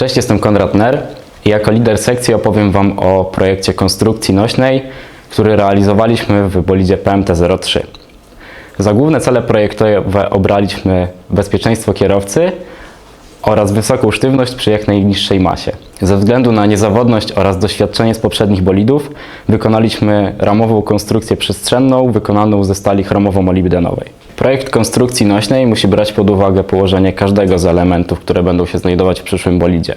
Cześć, jestem Konrad Ner i jako lider sekcji opowiem Wam o projekcie konstrukcji nośnej, który realizowaliśmy w bolidzie PMT-03. Za główne cele projektowe obraliśmy bezpieczeństwo kierowcy oraz wysoką sztywność przy jak najniższej masie. Ze względu na niezawodność oraz doświadczenie z poprzednich bolidów wykonaliśmy ramową konstrukcję przestrzenną wykonaną ze stali chromowo-molibdenowej. Projekt konstrukcji nośnej musi brać pod uwagę położenie każdego z elementów, które będą się znajdować w przyszłym bolidzie.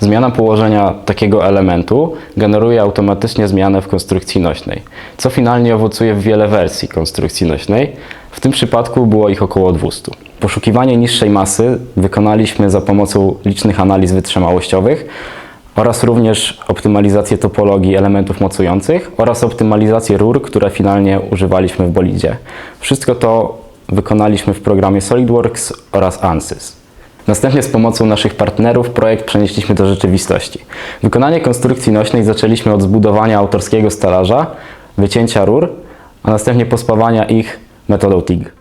Zmiana położenia takiego elementu generuje automatycznie zmianę w konstrukcji nośnej, co finalnie owocuje w wiele wersji konstrukcji nośnej. W tym przypadku było ich około 200. Poszukiwanie niższej masy wykonaliśmy za pomocą licznych analiz wytrzymałościowych oraz również optymalizację topologii elementów mocujących oraz optymalizację rur, które finalnie używaliśmy w bolidzie. Wszystko to wykonaliśmy w programie SolidWorks oraz ANSYS. Następnie z pomocą naszych partnerów projekt przenieśliśmy do rzeczywistości. Wykonanie konstrukcji nośnej zaczęliśmy od zbudowania autorskiego stelaża, wycięcia rur, a następnie pospawania ich metodą TIG.